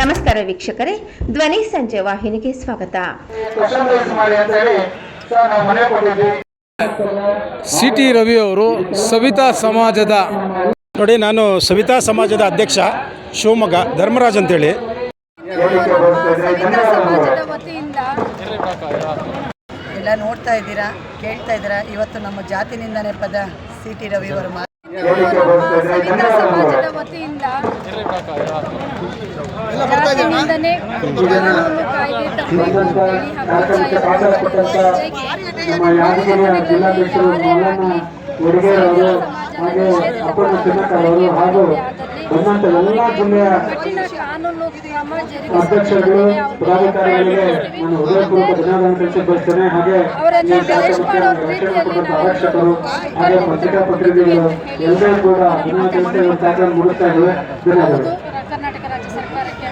ನಮಸ್ಕಾರ ವೀಕ್ಷಕರೇ ಧ್ವನಿ ಸಂಜೆ ವಾಹಿನಿಗೆ ಸ್ವಾಗತ. ಕಸ್ಟಮೈಸ್ ಮಾಡಿ ಅಂತ ಹೇಳಿ ಸರ್ ನಾವು ಮನೆ ಕೊಟ್ಟಿದ್ವಿ ಸಿ ಟಿ ರವಿ ಅವರು ಸವಿತಾ ಸಮಾಜದ ನೋಡಿ ನಾನು ಸವಿತಾ ಸಮಾಜದ ಅಧ್ಯಕ್ಷ ಶಿವಮೊಗ್ಗ ಧರ್ಮರಾಜ್ ಅಂತೇಳಿ. ಎಲ್ಲ ನೋಡ್ತಾ ಇದ್ದೀರಾ ಕೇಳ್ತಾ ಇದ್ದೀರಾ? ಇವತ್ತು ನಮ್ಮ ಜಾತಿನಿಂದನೇ ಪದ ಸಿ ಟಿ ರವಿ ಅವರು ಸವಿತಾ ಧನ್ಯವಾದಗಳು. ಸಮಾಜದ ವತಿಯಿಂದ ಜಾತಿನಿಂದನೇ ಕಾನೂನು ಕಾಯ್ದೆ ಅಂತೇಳಿ ಜಿಲ್ಲಾಧ್ಯಕ್ಷರು ಎಲ್ಲ ಜಿಲ್ಲೆಯ ಅಧ್ಯಕ್ಷರುಗಳು, ಪದಾಧಿಕಾರಿಗಳಿಗೆ ನಾನು ಹೃದಯಪೂರ್ವಕ ಧನ್ಯವಾದ ತಿಳಿಸಿ ಹಾಗೆ ಹಾಗೆ ಪತ್ರಿಕಾ ಪತ್ರಿಕೆಗಳು ಎಲ್ಲರೂ ಕೂಡ ಧನ್ಯವಾದ ತಿಳಿಸಿ ಮುಗಿಸ್ತಾ ಇದ್ದೇವೆ. ಧನ್ಯವಾದಗಳು ಹೌದು, ಕರ್ನಾಟಕ ರಾಜ್ಯ ಸರ್ಕಾರಕ್ಕೆ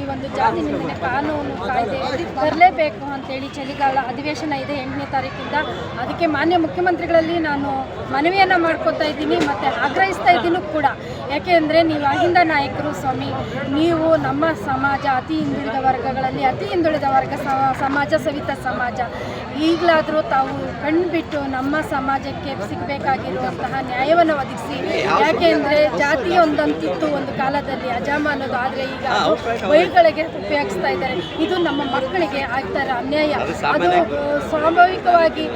ಈ ಒಂದು ಜಾತಿ ನಿಂದನೆ ಕಾನೂನು ಕಾಯ್ದೆ ಬರಲೇಬೇಕು ಅಂತೇಳಿ ಚಳಿಗಾಲ ಅಧಿವೇಶನ ಇದೆ ಎಂಟನೇ ತಾರೀಕಿಂದ. ಅದಕ್ಕೆ ಮಾನ್ಯ ಮುಖ್ಯಮಂತ್ರಿಗಳಲ್ಲಿ ನಾನು ಮನವಿಯನ್ನು ಮಾಡ್ಕೊತಾ ಇದ್ದೀನಿ ಮತ್ತು ಆಗ್ರಹಿಸ್ತಾ ಇದ್ದೀನಿ ಕೂಡ. ಯಾಕೆ ಅಂದರೆ ನೀವು ಅಹಿಂದ ನಾಯಕರು ಸ್ವಾಮಿ ನೀವು ನಮ್ಮ ಸಮಾಜ ಅತಿ ಹಿಂದುಳಿದ ವರ್ಗಗಳಲ್ಲಿ ಅತಿ ಹಿಂದುಳಿದ ವರ್ಗ ಸಮಾಜ ಸವಿತ ಸಮಾಜ. ಈಗಲಾದರೂ ತಾವು ಕಣ್ಬಿಟ್ಟು ನಮ್ಮ ಸಮಾಜಕ್ಕೆ ಸಿಗಬೇಕಾಗಿರುವಂತಹ ನ್ಯಾಯವನ್ನು ಒದಗಿಸಿ ಯಾಕೆ ಅಂದರೆ ಜಾತಿ ಒಂದಂತಿತ್ತು ಒಂದು ಕಾಲದಲ್ಲಿ ಅಜಾಮ ಅನ್ನೋದು ಆದರೆ ಈಗ ವೈರುಗಳಿಗೆ ಉಪಯೋಗಿಸ್ತಾ ಇದ್ದಾರೆ. ಇದು ನಮ್ಮ ಮಕ್ಕಳಿಗೆ ಆಗ್ತಾ ಇರೋ ಅನ್ಯಾಯ. ಅದು ಸ್ವಾಭಾವಿಕವಾಗಿ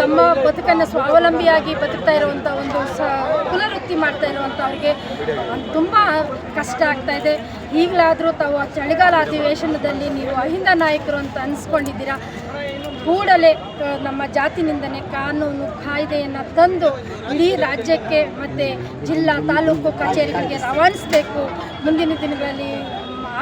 ತಮ್ಮ ಬದುಕನ್ನು ಸ್ವಾವಲಂಬಿಯಾಗಿ ಬದುಕ್ತಾ ಇರುವಂಥ ಒಂದು ಸ ಮಾಡ್ತಾ ಮಾಡ್ತಾ ಇರುವಂಥವ್ರಿಗೆ ತುಂಬ ಕಷ್ಟ ಆಗ್ತಾ ಇದೆ. ಈಗಲಾದರೂ ತಾವು ಆ ಚಳಿಗಾಲ ಅಧಿವೇಶನದಲ್ಲಿ ನೀವು ಅಹಿಂದ ನಾಯಕರು ಅಂತ ಅನಿಸ್ಕೊಂಡಿದ್ದೀರಾ? ಕೂಡಲೇ ನಮ್ಮ ಜಾತಿನಿಂದನೆ ಕಾನೂನು ಕಾಯ್ದೆಯನ್ನು ತಂದು ಇಡೀ ರಾಜ್ಯಕ್ಕೆ ಮತ್ತು ಜಿಲ್ಲಾ ತಾಲೂಕು ಕಚೇರಿಗಳಿಗೆ ರವಾನಿಸಬೇಕು. ಮುಂದಿನ ದಿನಗಳಲ್ಲಿ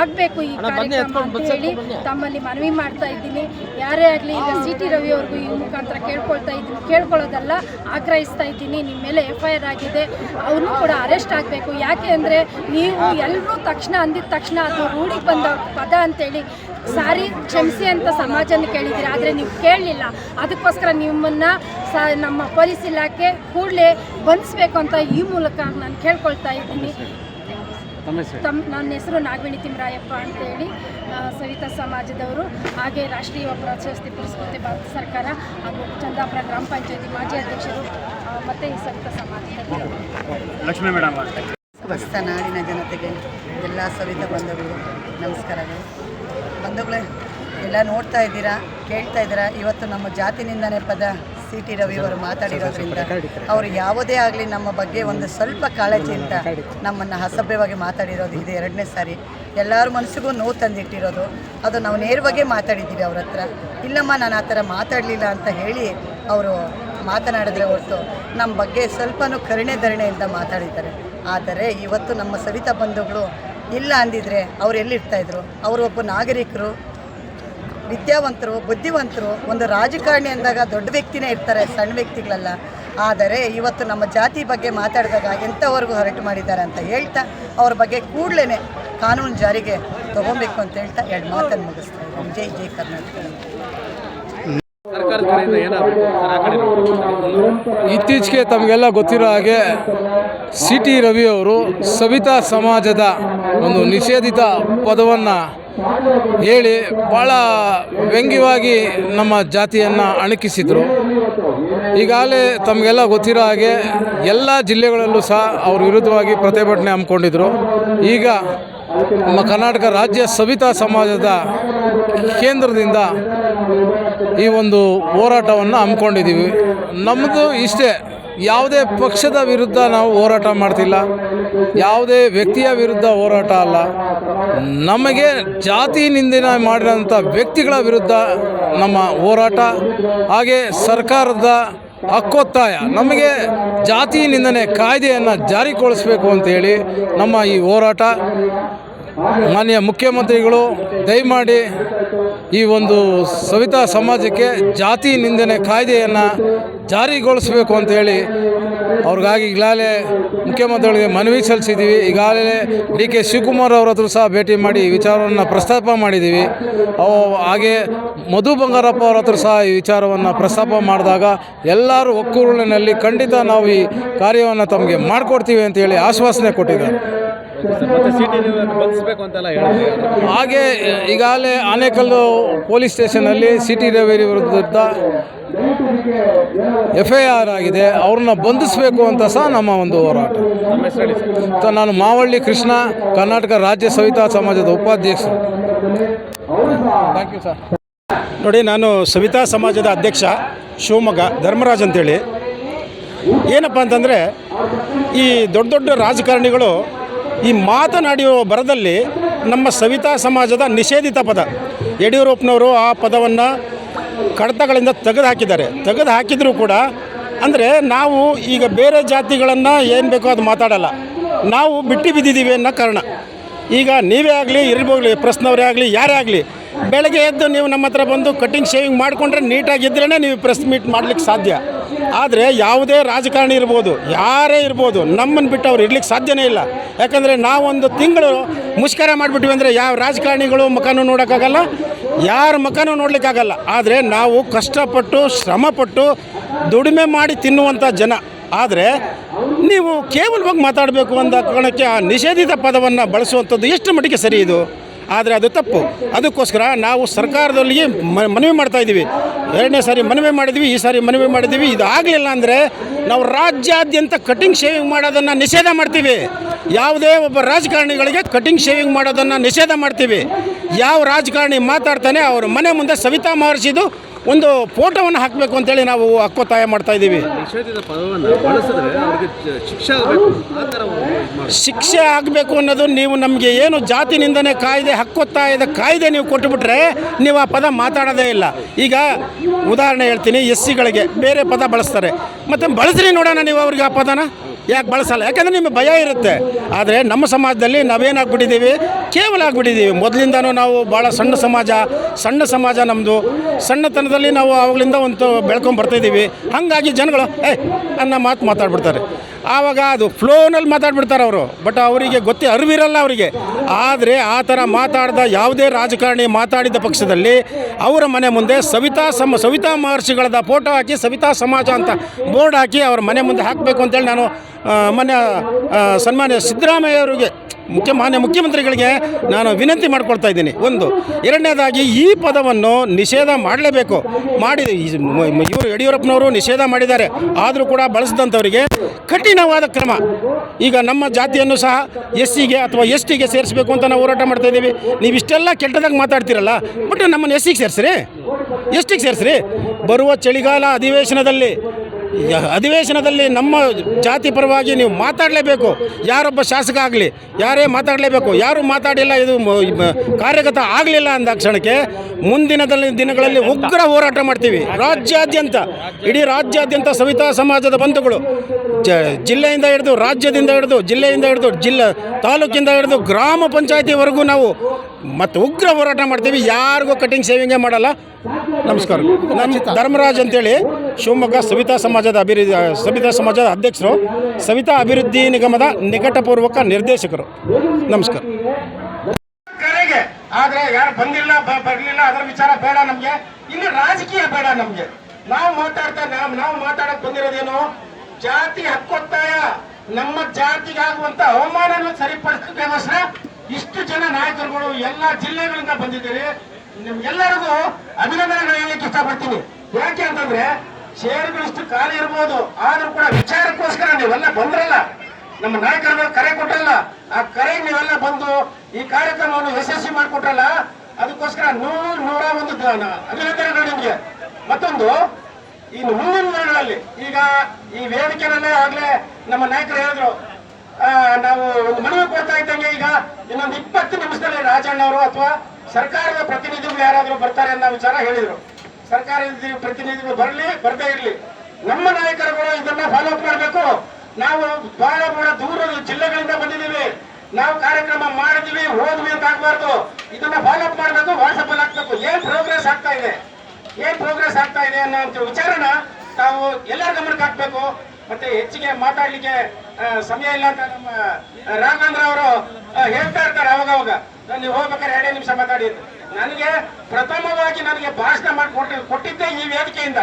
ಆಗಬೇಕು ಈ ಕಾರ್ಯಕ್ರಮ ಅಂತ ಹೇಳಿ ತಮ್ಮಲ್ಲಿ ಮನವಿ ಮಾಡ್ತಾ ಇದ್ದೀನಿ. ಯಾರೇ ಆಗಲಿ ಈಗ ಸಿ ಟಿ ರವಿ ಅವ್ರಿಗೂ ಈ ಮುಖಾಂತರ ಕೇಳ್ಕೊಳ್ತಾ ಇದ್ದೀನಿ ಕೇಳ್ಕೊಳ್ಳೋದಲ್ಲ ಆಗ್ರಹಿಸ್ತಾ ಇದ್ದೀನಿ. ನಿಮ್ಮ ಮೇಲೆ ಎಫ್ ಐ ಆರ್ ಆಗಿದೆ. ಅವನು ಕೂಡ ಅರೆಸ್ಟ್ ಆಗಬೇಕು. ಯಾಕೆ ಅಂದರೆ ನೀವು ಎಲ್ಲರೂ ತಕ್ಷಣ ಅಂದಿದ ತಕ್ಷಣ ಅದು ರೂಢಿಗೆ ಬಂದ ಪದ ಅಂತೇಳಿ ಸಾರಿ ಕ್ಷಮಿಸಿ ಅಂತ ಸಮಾಜನ ಕೇಳಿದ್ದೀರಿ? ಆದರೆ ನೀವು ಕೇಳಲಿಲ್ಲ. ಅದಕ್ಕೋಸ್ಕರ ನಿಮ್ಮನ್ನು ಸ ನಮ್ಮ ಪೊಲೀಸ್ ಇಲಾಖೆ ಕೂಡಲೇ ಬಂಧಿಸಬೇಕು ಅಂತ ಈ ಮೂಲಕ ನಾನು ಕೇಳ್ಕೊಳ್ತಾ ಇದ್ದೀನಿ. ತಮ್ಮ ನನ್ನ ಹೆಸರು ನಾಗವೇಣಿ ತಿಮ್ಮರಾಯಪ್ಪ ಅಂತೇಳಿ ಸವಿತಾ ಸಮಾಜದವರು ಹಾಗೆ ರಾಷ್ಟ್ರೀಯ ಪ್ರಶಸ್ತಿ ಪುರಸ್ಕೃತಿ ಭಾರತ ಸರ್ಕಾರ ಹಾಗೂ ಚಂದಾಪುರ ಗ್ರಾಮ ಪಂಚಾಯತಿ ಮಾಜಿ ಅಧ್ಯಕ್ಷರು ಮತ್ತು ಈ ಸವಿತಾ ಸಮಾಜದಲ್ಲಿ ಸಮಸ್ತ ನಾಡಿನ ಜನತೆಗೆ ಎಲ್ಲ ಸವಿತಾ ಬಂಧುಗಳು ನಮಸ್ಕಾರಗಳು. ಬಂಧುಗಳೇ, ಎಲ್ಲ ನೋಡ್ತಾ ಇದ್ದೀರಾ, ಕೇಳ್ತಾ ಇದ್ದೀರಾ? ಇವತ್ತು ನಮ್ಮ ಜಾತಿನಿಂದನೇ ಪದ ಸಿ ಟಿ ರವಿ ಅವರು ಮಾತಾಡಿರೋದ್ರಿಂದ ಅವರು ಯಾವುದೇ ಆಗಲಿ ನಮ್ಮ ಬಗ್ಗೆ ಒಂದು ಸ್ವಲ್ಪ ಕಾಳಜಿ ಅಂತ ನಮ್ಮನ್ನು ಅಸಭ್ಯವಾಗಿ ಮಾತಾಡಿರೋದು ಇದು ಎರಡನೇ ಸಾರಿ. ಎಲ್ಲರ ಮನಸ್ಸಿಗೂ ನೋವು ತಂದಿಟ್ಟಿರೋದು. ಅದು ನಾವು ನೇರವಾಗಿ ಮಾತಾಡಿದ್ದೀವಿ ಅವ್ರ ಹತ್ರ. ಇಲ್ಲಮ್ಮ, ನಾನು ಆ ಥರ ಮಾತಾಡಲಿಲ್ಲ ಅಂತ ಹೇಳಿ ಅವರು ಮಾತನಾಡಿದ್ರೆ ಹೊರತು ನಮ್ಮ ಬಗ್ಗೆ ಸ್ವಲ್ಪನೂ ಕರುಣೆ ಧರಣೆಯಿಂದ ಮಾತಾಡಿದ್ದಾರೆ. ಆದರೆ ಇವತ್ತು ನಮ್ಮ ಸವಿತಾ ಬಂಧುಗಳು ಇಲ್ಲ ಅಂದಿದ್ರೆ ಅವ್ರು ಎಲ್ಲಿರ್ತಾಯಿದ್ರು ಅವರು ಒಬ್ಬ ನಾಗರಿಕರು, ವಿದ್ಯಾವಂತರು, ಬುದ್ಧಿವಂತರು, ಒಂದು ರಾಜಕಾರಣಿ ಅಂದಾಗ ದೊಡ್ಡ ವ್ಯಕ್ತಿನೇ ಇರ್ತಾರೆ, ಸಣ್ಣ ವ್ಯಕ್ತಿಗಳಲ್ಲ. ಆದರೆ ಇವತ್ತು ನಮ್ಮ ಜಾತಿ ಬಗ್ಗೆ ಮಾತಾಡಿದಾಗ ಎಂಥವರೆಗೂ ಹೊರಟು ಮಾಡಿದ್ದಾರೆ ಅಂತ ಹೇಳ್ತಾ ಅವ್ರ ಬಗ್ಗೆ ಕೂಡಲೇ ಕಾನೂನು ಜಾರಿಗೆ ತಗೊಬೇಕು ಅಂತ ಹೇಳ್ತಾ ಎರಡು ಮಾತನ್ನು ಮುಗಿಸ್ತಾ ಜೈ ಜೈ ಕರ್ನಾಟಕ. ಇತ್ತೀಚೆಗೆ ತಮಗೆಲ್ಲ ಗೊತ್ತಿರೋ ಹಾಗೆ ಸಿ ಟಿ ರವಿ ಅವರು ಸವಿತಾ ಸಮಾಜದ ಒಂದು ನಿಷೇಧಿತ ಪದವನ್ನು ಹೇಳಿ ಭಾಳ ವ್ಯಂಗ್ಯವಾಗಿ ನಮ್ಮ ಜಾತಿಯನ್ನು ಅಣಕಿಸಿದರು. ಈಗಾಗಲೇ ತಮಗೆಲ್ಲ ಗೊತ್ತಿರೋ ಹಾಗೆ ಎಲ್ಲ ಜಿಲ್ಲೆಗಳಲ್ಲೂ ಸಹ ಅವ್ರ ವಿರುದ್ಧವಾಗಿ ಪ್ರತಿಭಟನೆ ಹಮ್ಮಿಕೊಂಡಿದ್ರು. ಈಗ ನಮ್ಮ ಕರ್ನಾಟಕ ರಾಜ್ಯ ಸವಿತಾ ಸಮಾಜದ ಕೇಂದ್ರದಿಂದ ಈ ಒಂದು ಹೋರಾಟವನ್ನು ಹಮ್ಮಿಕೊಂಡಿದ್ದೀವಿ. ನಮ್ಮದು ಇಷ್ಟೇ, ಯಾವುದೇ ಪಕ್ಷದ ವಿರುದ್ಧ ನಾವು ಹೋರಾಟ ಮಾಡ್ತಿಲ್ಲ, ಯಾವುದೇ ವ್ಯಕ್ತಿಯ ವಿರುದ್ಧ ಹೋರಾಟ ಅಲ್ಲ. ನಮಗೆ ಜಾತಿ ನಿಂದಿನ ಮಾಡಿರೋಂಥ ವ್ಯಕ್ತಿಗಳ ವಿರುದ್ಧ ನಮ್ಮ ಹೋರಾಟ. ಹಾಗೆ ಸರ್ಕಾರದ ಹಕ್ಕೊತ್ತಾಯ ನಮಗೆ ಜಾತಿ ನಿಂದನೆ ಕಾಯ್ದೆಯನ್ನು ಜಾರಿಗೊಳಿಸಬೇಕು ಅಂತೇಳಿ ನಮ್ಮ ಈ ಹೋರಾಟ. ಮಾನ್ಯ ಮುಖ್ಯಮಂತ್ರಿಗಳು, ದಯಮಾಡಿ ಈ ಒಂದು ಸವಿತಾ ಸಮಾಜಕ್ಕೆ ಜಾತಿ ನಿಂದನೆ ಕಾಯ್ದೆಯನ್ನು ಜಾರಿಗೊಳಿಸಬೇಕು ಅಂತೇಳಿ ಅವ್ರಿಗಾಗಿ ಈಗಾಗಲೇ ಮುಖ್ಯಮಂತ್ರಿಗಳಿಗೆ ಮನವಿ ಸಲ್ಲಿಸಿದ್ದೀವಿ. ಈಗಾಗಲೇ ಡಿ ಕೆ ಶಿವಕುಮಾರ್ ಅವ್ರ ಹತ್ರ ಸಹ ಭೇಟಿ ಮಾಡಿ ಈ ವಿಚಾರವನ್ನು ಪ್ರಸ್ತಾಪ ಮಾಡಿದ್ದೀವಿ. ಅವು ಹಾಗೆ ಮಧು ಬಂಗಾರಪ್ಪ ಅವ್ರ ಹತ್ರ ಸಹ ಈ ವಿಚಾರವನ್ನು ಪ್ರಸ್ತಾಪ ಮಾಡಿದಾಗ ಎಲ್ಲರೂ ಒಕ್ಕೂರಿನಲ್ಲಿ ಖಂಡಿತ ನಾವು ಈ ಕಾರ್ಯವನ್ನು ತಮಗೆ ಮಾಡಿಕೊಡ್ತೀವಿ ಅಂತೇಳಿ ಆಶ್ವಾಸನೆ ಕೊಟ್ಟಿದ್ದಾರೆ. ಹಾಗೆ ಈಗಾಗಲೇ ಆನೇಕಲ್ಲು ಪೊಲೀಸ್ ಸ್ಟೇಷನಲ್ಲಿ ಸಿ ಟಿ ರವಿ ವಿರುದ್ಧ ಎಫ್ ಐ ಆರ್ ಆಗಿದೆ. ಅವ್ರನ್ನ ಬಂಧಿಸಬೇಕು ಅಂತ ಸಹ ನಮ್ಮ ಒಂದು ಹೋರಾಟ. ಸೊ ನಾನು ಮಾವಳ್ಳಿ ಕೃಷ್ಣ ಕರ್ನಾಟಕ ರಾಜ್ಯ ಸವಿತಾ ಸಮಾಜದ ಉಪಾಧ್ಯಕ್ಷರು. ಥ್ಯಾಂಕ್ ಯು ಸರ್ ನೋಡಿ ನಾನು ಸವಿತಾ ಸಮಾಜದ ಅಧ್ಯಕ್ಷ ಶಿವಮೊಗ್ಗ ಧರ್ಮರಾಜ್ ಅಂತೇಳಿ. ಏನಪ್ಪ ಅಂತಂದರೆ ಈ ದೊಡ್ಡ ದೊಡ್ಡ ರಾಜಕಾರಣಿಗಳು ಈ ಮಾತನಾಡಿಯೋ ಬರದಲ್ಲಿ ನಮ್ಮ ಸವಿತಾ ಸಮಾಜದ ನಿಷೇಧಿತ ಪದ. ಯಡಿಯೂರಪ್ಪನವರು ಆ ಪದವನ್ನು ಕಡತಗಳಿಂದ ತೆಗೆದು ಹಾಕಿದ್ದಾರೆ ತೆಗೆದು ಹಾಕಿದರೂ ಕೂಡ ಅಂದರೆ ನಾವು ಈಗ ಬೇರೆ ಜಾತಿಗಳನ್ನು ಏನು ಬೇಕೋ ಅದು ಮಾತಾಡಲ್ಲ. ನಾವು ಬಿಟ್ಟು ಬಿದ್ದಿದ್ದೀವಿ ಅನ್ನೋ ಕಾರಣ. ಈಗ ನೀವೇ ಆಗಲಿ ಇರ್ಬೋಗ್ಲಿ ಪ್ರಶ್ನವರೇ ಆಗಲಿ, ಯಾರೇ ಆಗಲಿ ಬೆಳಗ್ಗೆ ಎದ್ದು ನೀವು ನಮ್ಮ ಹತ್ರ ಬಂದು ಕಟಿಂಗ್, ಶೇವಿಂಗ್ ಮಾಡಿಕೊಂಡ್ರೆ ನೀಟಾಗಿದ್ರೇ ನೀವು ಪ್ರೆಸ್ ಮೀಟ್ ಮಾಡ್ಲಿಕ್ಕೆ ಸಾಧ್ಯ. ಆದರೆ ಯಾವುದೇ ರಾಜಕಾರಣಿ ಇರ್ಬೋದು, ಯಾರೇ ಇರ್ಬೋದು ನಮ್ಮನ್ನು ಬಿಟ್ಟು ಅವ್ರು ಇರ್ಲಿಕ್ಕೆ ಸಾಧ್ಯನೇ ಇಲ್ಲ. ಯಾಕಂದರೆ ನಾವೊಂದು ತಿಂಗಳು ಮುಷ್ಕರ ಮಾಡಿಬಿಟ್ವಿ ಅಂದರೆ ಯಾವ ರಾಜಕಾರಣಿಗಳು ಮುಖನೂ ನೋಡೋಕ್ಕಾಗಲ್ಲ, ಯಾರ ಮುಖನೂ ನೋಡಲಿಕ್ಕಾಗಲ್ಲ. ಆದರೆ ನಾವು ಕಷ್ಟಪಟ್ಟು, ಶ್ರಮಪಟ್ಟು ದುಡಿಮೆ ಮಾಡಿ ತಿನ್ನುವಂಥ ಜನ. ಆದರೆ ನೀವು ಕೇವಲವಾಗಿ ಮಾತಾಡಬೇಕು ಅಂದ ಕಾರಣಕ್ಕೆ ಆ ನಿಷೇಧಿತ ಪದವನ್ನು ಬಳಸುವಂಥದ್ದು ಎಷ್ಟು ಮಟ್ಟಿಗೆ ಸರಿ ಇದು? ಆದರೆ ಅದು ತಪ್ಪು. ಅದಕ್ಕೋಸ್ಕರ ನಾವು ಸರ್ಕಾರದಲ್ಲಿ ಮನವಿ ಮಾಡ್ತಾ ಇದ್ದೀವಿ. ಎರಡನೇ ಸಾರಿ ಮನವಿ ಮಾಡಿದ್ವಿ, ಈ ಸಾರಿ ಮನವಿ ಮಾಡಿದ್ವಿ. ಇದು ಆಗಲಿಲ್ಲ ಅಂದರೆ ನಾವು ರಾಜ್ಯಾದ್ಯಂತ ಕಟಿಂಗ್ ಶೇವಿಂಗ್ ಮಾಡೋದನ್ನು ನಿಷೇಧ ಮಾಡ್ತೀವಿ. ಯಾವುದೇ ಒಬ್ಬ ರಾಜಕಾರಣಿಗಳಿಗೆ ಕಟಿಂಗ್ ಶೇವಿಂಗ್ ಮಾಡೋದನ್ನು ನಿಷೇಧ ಮಾಡ್ತೀವಿ. ಯಾವ ರಾಜಕಾರಣಿ ಮಾತಾಡ್ತಾನೆ, ಅವರ ಮನೆ ಮುಂದೆ ಸವಿತಾ ಮಹರ್ಷಿದು ಒಂದು ಫೋಟೋವನ್ನು ಹಾಕಬೇಕು ಅಂತೇಳಿ ನಾವು ಹಕ್ಕೊತ್ತಾಯ ಮಾಡ್ತಾ ಇದ್ದೀವಿ. ಶಿಕ್ಷೆ ಆಗಬೇಕು. ಅನ್ನೋದು ನೀವು ನಮಗೆ ಏನು ಜಾತಿ ನಿಂದನೆ ಕಾಯ್ದೆ ಹಕ್ಕೊತ್ತಾಯದ ಕಾಯ್ದೆ ನೀವು ಕೊಟ್ಟುಬಿಟ್ರೆ ನೀವು ಆ ಪದ ಮಾತಾಡೋದೇ ಇಲ್ಲ. ಈಗ ಉದಾಹರಣೆ ಹೇಳ್ತೀನಿ ಎಸ್ ಸಿಗಳಿಗೆ ಬೇರೆ ಪದ ಬಳಸ್ತಾರೆ. ಮತ್ತು ಬಳಸ್ರಿ ನೋಡೋಣ ನೀವು ಅವ್ರಿಗೆ ಆ ಪದನ. ಯಾಕೆ ಬಳಸಲ್ಲ? ಯಾಕಂದರೆ ನಿಮಗೆ ಭಯ ಇರುತ್ತೆ. ಆದರೆ ನಮ್ಮ ಸಮಾಜದಲ್ಲಿ ನಾವೇನಾಗ್ಬಿಟ್ಟಿದ್ದೀವಿ? ಕೇವಲ ಆಗ್ಬಿಟ್ಟಿದ್ದೀವಿ. ಮೊದಲಿಂದನೂ ನಾವು ಭಾಳ ಸಣ್ಣ ಸಮಾಜ ಸಣ್ಣ ಸಮಾಜ ನಮ್ಮದು ಸಣ್ಣತನದಲ್ಲಿ ನಾವು ಅವಾಗಲಿಂದ ಒಂದು ಬೆಳ್ಕೊಂಡು ಬರ್ತಾಯಿದ್ದೀವಿ ಹಾಗಾಗಿ ಜನಗಳು ಏ ಅನ್ನೋ ಮಾತು ಮಾತಾಡ್ಬಿಡ್ತಾರೆ. ಆವಾಗ ಅದು ಫ್ಲೋನಲ್ಲಿ ಮಾತಾಡ್ಬಿಡ್ತಾರೆ ಅವರು. ಬಟ್ ಅವರಿಗೆ ಗೊತ್ತೇ ಅರಿವಿರಲ್ಲ ಅವರಿಗೆ. ಆದರೆ ಆ ಥರ ಮಾತಾಡಿದ ಯಾವುದೇ ರಾಜಕಾರಣಿ ಮಾತಾಡಿದ ಪಕ್ಷದಲ್ಲಿ ಅವರ ಮನೆ ಮುಂದೆ ಸವಿತಾ ಸಮ, ಸವಿತಾ ಮಹರ್ಷಿಗಳದ ಫೋಟೋ ಹಾಕಿ ಸವಿತಾ ಸಮಾಜ ಅಂತ ಬೋರ್ಡ್ ಹಾಕಿ ಅವರ ಮನೆ ಮುಂದೆ ಹಾಕಬೇಕು ಅಂತೇಳಿ ನಾನು ಮನೆ ಸನ್ಮಾನ್ಯ ಸಿದ್ದರಾಮಯ್ಯ ಅವರಿಗೆ ಮುಖ್ಯ ಮಾನ್ಯ ಮುಖ್ಯಮಂತ್ರಿಗಳಿಗೆ ನಾನು ವಿನಂತಿ ಮಾಡ್ಕೊಳ್ತಾ ಇದ್ದೀನಿ. ಒಂದು, ಎರಡನೇದಾಗಿ ಈ ಪದವನ್ನು ನಿಷೇಧ ಮಾಡಲೇಬೇಕು. ಮಾಡಿ ಇವರು ಯಡಿಯೂರಪ್ಪನವರು ನಿಷೇಧ ಮಾಡಿದ್ದಾರೆ. ಆದರೂ ಕೂಡ ಬಳಸಿದಂಥವರಿಗೆ ಕಠಿಣವಾದ ಕ್ರಮ. ಈಗ ನಮ್ಮ ಜಾತಿಯನ್ನು ಸಹ ಎಸ್ ಸಿಗೆ ಅಥವಾ ಎಸ್ ಟಿಗೆ ಸೇರಿಸಬೇಕು ಅಂತ ನಾವು ಹೋರಾಟ ಮಾಡ್ತಾ ಇದ್ದೀವಿ. ನೀವು ಇಷ್ಟೆಲ್ಲ ಕೆಟ್ಟದಾಗ ಮಾತಾಡ್ತೀರಲ್ಲ, ಬಟ್ ನಮ್ಮನ್ನು ಎಸ್ ಸಿಗೆ ಸೇರಿಸ್ರಿ. ಎಸ್ ಟಿಗೆ ಸೇರಿಸ್ರಿ. ಬರುವ ಚಳಿಗಾಲ ಅಧಿವೇಶನದಲ್ಲಿ ಅಧಿವೇಶನದಲ್ಲಿ ನಮ್ಮ ಜಾತಿ ಪರವಾಗಿ ನೀವು ಮಾತಾಡಲೇಬೇಕು. ಯಾರೊಬ್ಬ ಶಾಸಕ ಆಗಲಿ, ಯಾರೇ ಮಾತಾಡಲೇಬೇಕು, ಯಾರು ಮಾತಾಡಿಲ್ಲ, ಇದು ಕಾರ್ಯಗತ ಆಗಲಿಲ್ಲ ಅಂದ ಕ್ಷಣಕ್ಕೆ ಮುಂದಿನದಲ್ಲಿ ದಿನಗಳಲ್ಲಿ ಉಗ್ರ ಹೋರಾಟ ಮಾಡ್ತೀವಿ. ರಾಜ್ಯಾದ್ಯಂತ, ಇಡೀ ರಾಜ್ಯಾದ್ಯಂತ ಸವಿತಾ ಸಮಾಜದ ಬಂಧುಗಳು ಜಿಲ್ಲೆಯಿಂದ ಹಿಡಿದು ರಾಜ್ಯದಿಂದ ಹಿಡಿದು, ಜಿಲ್ಲೆಯಿಂದ ಹಿಡಿದು ಜಿಲ್ಲೆ ತಾಲೂಕಿಂದ ಹಿಡಿದು ಗ್ರಾಮ ಪಂಚಾಯತಿವರೆಗೂ ನಾವು ಮತ್ತು ಉಗ್ರ ಹೋರಾಟ ಮಾಡ್ತೀವಿ. ಯಾರಿಗೂ ಕಟಿಂಗ್ ಸೇವಿಂಗೇ ಮಾಡಲ್ಲ. ನಮಸ್ಕಾರ. ನಾನು ಧರ್ಮರಾಜ್ ಅಂತೇಳಿ ಶಿವಮೊಗ್ಗ ಸವಿತಾ ಸಮಾಜದ ಅಭಿವೃದ್ಧಿ ಸವಿತಾ ಸಮಾಜದ ಅಧ್ಯಕ್ಷರು ಸವಿತಾ ಅಭಿವೃದ್ಧಿ ನಿಗಮದ ನಿಕಟಪೂರ್ವಕ ನಿರ್ದೇಶಕರು. ನಮಸ್ಕಾರ. ಕರೆಗೆ. ಆದ್ರೆ ಯಾರು ಬಂದಿಲ್ಲ ಬರಲಿಲ್ಲ ಅದರ ವಿಚಾರ ಬೇಡ ನಮಗೆ. ಇನ್ನು ರಾಜಕೀಯ ಬೇಡ ನಮಗೆ. ನಾವು ಮಾತಾಡ್ತಾ ನಾವು ಮಾತಾಡಕ್ ಬಂದಿರೋದೇನು? ಜಾತಿ ಹಕ್ಕೊತ್ತಾಯ. ನಮ್ಮ ಜಾತಿಗಾಗುವಂತ ಅವಮಾನ ಸರಿಪಡಿಸೋಸ್ಕರ ಇಷ್ಟು ಜನ ನಾಯಕರುಗಳು ಎಲ್ಲಾ ಜಿಲ್ಲೆಗಳಿಂದ ಬಂದಿದ್ದೀರಿ. ನಿಮ್ಗೆಲ್ಲರಿಗೂ ಅಭಿನಂದನೆಗಳು ಹೇಳಲಿಕ್ಕೆ ಇಷ್ಟಪಡ್ತೀನಿ. ಯಾಕೆ ಅಂತಂದ್ರೆ ಶೇರ್ಗಳು ಇಷ್ಟು ಖಾಲಿ ಇರ್ಬೋದು. ಆದ್ರೂ ಕೂಡ ವಿಚಾರಕ್ಕೋಸ್ಕರ ನೀವೆಲ್ಲ ಬಂದ್ರಲ್ಲ. ನಮ್ಮ ನಾಯಕರುಗಳು ಕರೆ ಕೊಟ್ಟಲ್ಲ ಆ ಕರೆ ನೀವೆಲ್ಲ ಬಂದು ಈ ಕಾರ್ಯಕ್ರಮವನ್ನು ಯಶಸ್ವಿ ಮಾಡಿಕೊಟ್ರಲ್ಲ, ಅದಕ್ಕೋಸ್ಕರ ನೂರು ನೂರ ಒಂದು ಅಭಿನಂದನೆಗಳು ನಿಮಗೆ. ಮತ್ತೊಂದು ಈ ಮುಂದಿನ ದಿನಗಳಲ್ಲಿ ಈಗ ಈ ವೇದಿಕೆನಲ್ಲೇ ಆಗ್ಲೇ ನಮ್ಮ ನಾಯಕರು ಹೇಳಿದ್ರು ನಾವು ಒಂದು ಮನವಿ ಕೊಡ್ತಾ ಇದ್ದಂಗೆ ಈಗ ಇನ್ನೊಂದು ಇಪ್ಪತ್ತು ನಿಮಿಷದಲ್ಲಿ ರಾಜಣ್ಣ ಅವರು ಅಥವಾ ಸರ್ಕಾರದ ಪ್ರತಿನಿಧಿಗಳು ಯಾರಾದರೂ ಬರ್ತಾರೆ ಅನ್ನೋ ವಿಚಾರ ಹೇಳಿದರು. ಸರ್ಕಾರದ ಪ್ರತಿನಿಧಿಗಳು ಬರಲಿ, ಬರದೇ ಇರಲಿ. ನಮ್ಮ ನಾಯಕರುಗಳು ಇದನ್ನ ಫಾಲೋಅಪ್ ಮಾಡಬೇಕು. ನಾವು ಬಹಳ ಬಹಳ ದೂರದ ಜಿಲ್ಲೆಗಳಿಂದ ಬಂದಿದ್ದೀವಿ. ನಾವು ಕಾರ್ಯಕ್ರಮ ಮಾಡಿದ್ವಿ ಹೋದ್ವಿ ಅಂತ ಆಗ್ಬಾರ್ದು. ಇದನ್ನ ಫಾಲೋಅಪ್ ಮಾಡಬೇಕು, ವಾಟ್ಸಪ್ ಅಲ್ಲಿ ಹಾಕ್ಬೇಕು. ಏನ್ ಪ್ರೋಗ್ರೆಸ್ ಆಗ್ತಾ ಇದೆ? ಏನ್ ಪ್ರೋಗ್ರೆಸ್ ಆಗ್ತಾ ಇದೆ ಅನ್ನೋ ವಿಚಾರನ ತಾವು ಎಲ್ಲರ ಗಮನಕ್ಕೆ ಹಾಕ್ಬೇಕು. ಮತ್ತೆ ಹೆಚ್ಚಿಗೆ ಮಾತಾಡ್ಲಿಕ್ಕೆ ಸಮಯ ಇಲ್ಲ ಅಂತ ನಮ್ಮ ರಾಘವೇಂದ್ರ ಅವರು ಹೇಳ್ತಾ ಇರ್ತಾರೆ ಅವಾಗ ಅವಾಗ ನಾನು ನೀವು ಹೋಗ್ಬೇಕಾದ್ರೆ ಎರಡೇ ನಿಮಿಷ ಮಾತಾಡಿ. ನನಗೆ ಪ್ರಥಮವಾಗಿ ನನಗೆ ಭಾಷಣ ಮಾಡಿ ಕೊಟ್ಟಿದ್ದೆ ಈ ವೇದಿಕೆಯಿಂದ.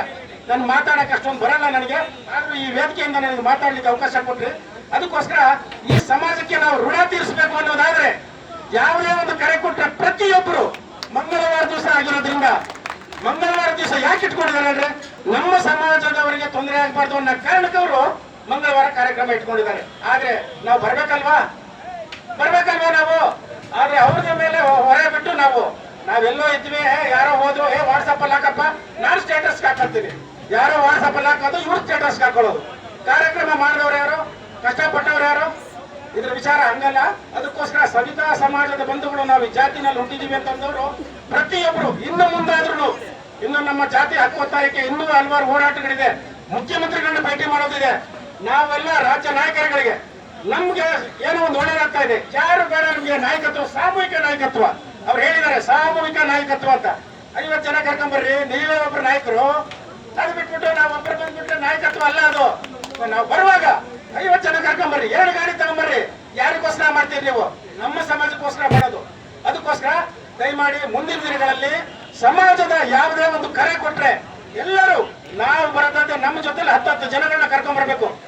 ನಾನು ಮಾತಾಡಕ್ಕೆ ಅಷ್ಟೊಂದು ಬರಲ್ಲ ನನಗೆ. ಆದ್ರೂ ಈ ವೇದಿಕೆಯಿಂದ ನನಗೆ ಮಾತಾಡ್ಲಿಕ್ಕೆ ಅವಕಾಶ ಕೊಟ್ಟರೆ ಅದಕ್ಕೋಸ್ಕರ ಈ ಸಮಾಜಕ್ಕೆ ನಾವು ಋಣ ತೀರಿಸಬೇಕು ಅನ್ನೋದಾದ್ರೆ ಯಾವುದೇ ಒಂದು ಕರೆ ಕೊಟ್ಟರೆ ಪ್ರತಿಯೊಬ್ಬರು ಮಂಗಳವಾರ ದಿವಸ ಆಗಿರೋದ್ರಿಂದ, ಮಂಗಳವಾರ ದಿವಸ ಯಾಕೆ ಇಟ್ಕೊಂಡಿದ್ದಾರೆ ಅಂದ್ರೆ ನಮ್ಮ ಸಮಾಜದವರಿಗೆ ತೊಂದರೆ ಆಗಬಾರ್ದು ಅನ್ನೋ ಕಾರಣಕ್ಕವರು ಮಂಗಳವಾರ ಕಾರ್ಯಕ್ರಮ ಇಟ್ಕೊಂಡಿದ್ದಾರೆ. ಆದ್ರೆ ನಾವು ಬರ್ಬೇಕಲ್ವಾ? ಬರ್ಬೇಕಲ್ವಾ ನಾವು? ಆದ್ರೆ ಅವ್ರದ ಮೇಲೆ ಹೊರೆ ಬಿಟ್ಟು ನಾವು, ನಾವೆಲ್ಲೋ ಇದ್ವಿ ಯಾರೋ ಹೋದ್ರು ಏ ವಾಟ್ಸಪ್ ಅಲ್ಲಿ ಹಾಕಪ್ಪ, ನಾನು ಸ್ಟೇಟಸ್ ಹಾಕಂತೀನಿ. ಯಾರೋ ವಾಟ್ಸಪ್ ಅಲ್ಲಿ ಹಾಕೋದು, ಇವ್ರು ಸ್ಟೇಟಸ್ ಹಾಕೊಳ್ಳೋದು. ಕಾರ್ಯಕ್ರಮ ಮಾಡಿದವ್ರು ಯಾರು? ಕಷ್ಟಪಟ್ಟವ್ರು ಯಾರು? ಇದ್ರ ವಿಚಾರ ಹಂಗಲ್ಲ. ಅದಕ್ಕೋಸ್ಕರ ಸವಿತಾ ಸಮಾಜದ ಬಂಧುಗಳು ನಾವು ಈ ಜಾತಿನಲ್ಲಿ ಹುಟ್ಟಿದೀವಿ ಅಂತಂದವರು ಪ್ರತಿಯೊಬ್ಬರು ಇನ್ನು ಮುಂದಾದ್ರೂ ಇನ್ನು ನಮ್ಮ ಜಾತಿ ಹಕ್ಕು ಒತ್ತಾಯಕ್ಕೆ ಇನ್ನೂ ಹಲವಾರು ಹೋರಾಟಗಳಿದೆ. ಮುಖ್ಯಮಂತ್ರಿಗಳನ್ನ ಭೇಟಿ ಮಾಡೋದಿದೆ. ನಾವೆಲ್ಲ ರಾಜ್ಯ ನಾಯಕರುಗಳಿಗೆ ನಮ್ಗೆ ಏನೋ ಒಂದು ಒಳ್ಳೇದಾಗ್ತಾ ಇದೆ. ಯಾರು ಬೇಡ ನಮ್ಗೆ ನಾಯಕತ್ವ, ಸಾಮೂಹಿಕ ನಾಯಕತ್ವ. ಅವ್ರು ಹೇಳಿದ್ದಾರೆ, ಸಾಮೂಹಿಕ ನಾಯಕತ್ವ ಅಂತ. ಐವತ್ತು ಜನ ಕರ್ಕೊಂಬರ್ರಿ, ನೀವೇ ಒಬ್ಬರು ನಾಯಕರು. ಅದು ಬಿಟ್ಬಿಟ್ಟು ನಾವು ಒಬ್ಬರು ಬಂದ್ಬಿಟ್ಟು ನಾಯಕತ್ವ ಅಲ್ಲ ಅದು. ನಾವು ಬರುವಾಗ ಐವತ್ತು ಜನ ಕರ್ಕೊಂಬರ್ರಿ, ಎರಡು ಗಾಡಿ ತಗೊಂಬರ್ರಿ. ಯಾರಿಗೋಸ್ಕರ ಮಾಡ್ತೀರಿ ನೀವು? ನಮ್ಮ ಸಮಾಜಕ್ಕೋಸ್ಕರ ಮಾಡೋದು. ಅದಕ್ಕೋಸ್ಕರ ದಯಮಾಡಿ ಮುಂದಿನ ದಿನಗಳಲ್ಲಿ ಸಮಾಜದ ಯಾವುದೇ ಒಂದು ಕರೆ ಕೊಟ್ರೆ ಎಲ್ಲರೂ ನಾವು ಬರದಂತೆ ನಮ್ಮ ಜೊತೆಲಿ ಹತ್ತತ್ತು ಹತ್ತು ಜನಗಳನ್ನ ಕರ್ಕೊಂಡ್ ಬರಬೇಕು.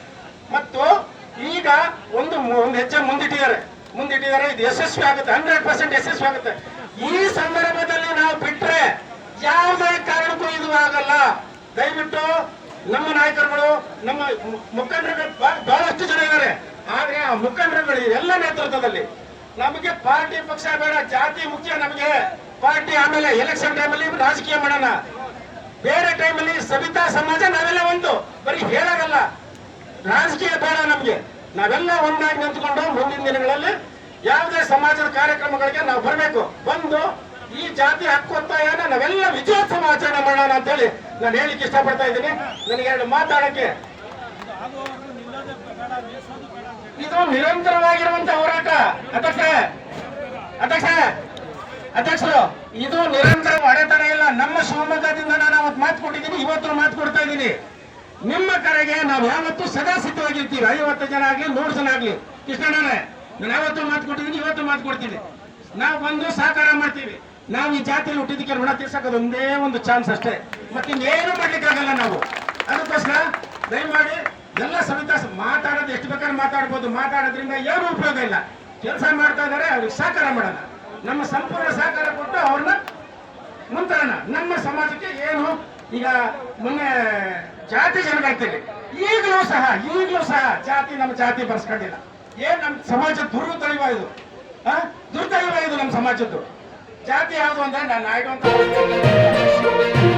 ಮತ್ತು ಈಗ ಒಂದು ಒಂದು ಹೆಜ್ಜೆ ಮುಂದಿಟ್ಟಿದ್ದಾರೆ. ಮುಂದಿಟ್ಟಿದ್ದಾರೆ, ಇದು ಯಶಸ್ವಿ ಆಗುತ್ತೆ, ಹಂಡ್ರೆಡ್ ಪರ್ಸೆಂಟ್ ಯಶಸ್ವಿ ಆಗುತ್ತೆ. ಈ ಸಂದರ್ಭದಲ್ಲಿ ನಾವು ಬಿಟ್ರೆ ಯಾವುದೇ ಕಾರಣಕ್ಕೂ ಇದು ಆಗಲ್ಲ. ದಯವಿಟ್ಟು ನಮ್ಮ ನಾಯಕರುಗಳು, ನಮ್ಮ ಮುಖಂಡರುಗಳು ಬಹಳ- ಬಹಳಷ್ಟು ಜನ ಇದ್ದಾರೆ. ಆದ್ರೆ ಆ ಮುಖಂಡರುಗಳು ಎಲ್ಲ ನೇತೃತ್ವದಲ್ಲಿ ನಮಗೆ ಪಾರ್ಟಿ ಪಕ್ಷ ಬೇಡ, ಜಾತಿ ಮುಖ್ಯ ನಮಗೆ. ಪಾರ್ಟಿ ಆಮೇಲೆ ಎಲೆಕ್ಷನ್ ಟೈಮಲ್ಲಿ ರಾಜಕೀಯ ಮಾಡೋಣ. ಬೇರೆ ಟೈಮಲ್ಲಿ ಸವಿತಾ ಸಮಾಜ ನಾವೆಲ್ಲ ಒಂದು. ಬರೀ ಹೇಳೋದಲ್ಲ. ರಾಜಕೀಯ ಬೇಡ ನಮ್ಗೆ. ನಾವೆಲ್ಲ ಒಂದಾಗಿ ನಿಂತ್ಕೊಂಡು ಮುಂದಿನ ದಿನಗಳಲ್ಲಿ ಯಾವುದೇ ಸಮಾಜದ ಕಾರ್ಯಕ್ರಮಗಳಿಗೆ ನಾವು ಬರಬೇಕು. ಬಂದು ಈ ಜಾತಿ ಹಕ್ಕು ಒತ್ತಾಯನ ನಾವೆಲ್ಲ ವಿಜಯೋತ್ಸವ ಆಚರಣೆ ಮಾಡೋಣ ಅಂತ ಹೇಳಿ ನಾನು ಹೇಳಿಕ್ಕೆ ಇಷ್ಟಪಡ್ತಾ ಇದ್ದೀನಿ. ನನಗೆ ಎರಡು ಮಾತಾಡಕ್ಕೆ ಇದು ನಿರಂತರವಾಗಿರುವಂತ ಹೋರಾಟ. ಅಧ್ಯಕ್ಷ ಅಧ್ಯಕ್ಷ. ಅಧ್ಯಕ್ಷರು, ಇದು ನಿರಂತರ ಅಡೆತಡೆ ಇಲ್ಲ. ನಮ್ಮ ಶಿವಮೊಗ್ಗದಿಂದ ನಾನು ಅವತ್ತು ಮಾತು ಕೊಟ್ಟಿದ್ದೀನಿ, ಇವತ್ತು ಮಾತು ಕೊಡ್ತಾ ಇದ್ದೀನಿ. ನಿಮ್ಮ ಕರೆಗೆ ನಾವು ಯಾವತ್ತು ಸದಾ ಸಿದ್ಧವಾಗಿರ್ತೀವಿ ಐವತ್ತು ಜನ ಆಗ್ಲಿ, ನೂರು ಜನ ಆಗ್ಲಿ. ಕೃಷ್ಣಣ್ಣನೇ, ನಾನು ಯಾವತ್ತು ಮಾತು ಕೊಟ್ಟಿದ್ದೀನಿ, ಇವತ್ತು ಮಾತು ಕೊಡ್ತೀನಿ. ನಾವು ಬಂದು ಸಹಕಾರ ಮಾಡ್ತೀವಿ. ನಾವು ಈ ಜಾತಿಯಲ್ಲಿ ಹುಟ್ಟಿದಕ್ಕೆ ಋಣ ತೀರ್ಸಕ್ಕೆ ಒಂದೇ ಒಂದು ಚಾನ್ಸ್ ಅಷ್ಟೇ. ಮತ್ತೆ ಇನ್ನೇನು ಮಾಡ್ಲಿಕ್ಕಾಗಲ್ಲ ನಾವು. ಅದಕ್ಕೋಸ್ಕರ ದಯಮಾಡಿ ಎಲ್ಲ ಸವಿತಾ ಮಾತಾಡೋದು, ಎಷ್ಟು ಬೇಕಾದ್ರೆ ಮಾತಾಡ್ಬೋದು. ಮಾತಾಡೋದ್ರಿಂದ ಏನು ಉಪಯೋಗ ಇಲ್ಲ. ಕೆಲಸ ಮಾಡ್ತಾ ಇದ್ದಾರೆ, ಅವ್ರಿಗೆ ಸಹಕಾರ ಮಾಡೋಣ. ನಮ್ಮ ಸಂಪೂರ್ಣ ಸಹಕಾರ ಕೊಟ್ಟು ಅವ್ರನ್ನ ಮುಂತರೋಣ ನಮ್ಮ ಸಮಾಜಕ್ಕೆ ಏನು? ಈಗ ಮೊನ್ನೆ ಜಾತಿ ಜನಗಣತಿಯಲ್ಲಿ ಈಗಲೂ ಸಹ ಈಗಲೂ ಸಹ ಜಾತಿ ನಮ್ಮ ಜಾತಿ ಬರ್ಸ್ಕೊಂಡಿಲ್ಲ. ಏನ್ ನಮ್ಮ ಸಮಾಜ ದುರ್ದೈವ ಇದು? ದುರ್ದೈವ ಇದು ನಮ್ಮ ಸಮಾಜದ್ದು. ಜಾತಿ ಯಾವುದು ಅಂದ್ರೆ ನಾನು ಅಂತ.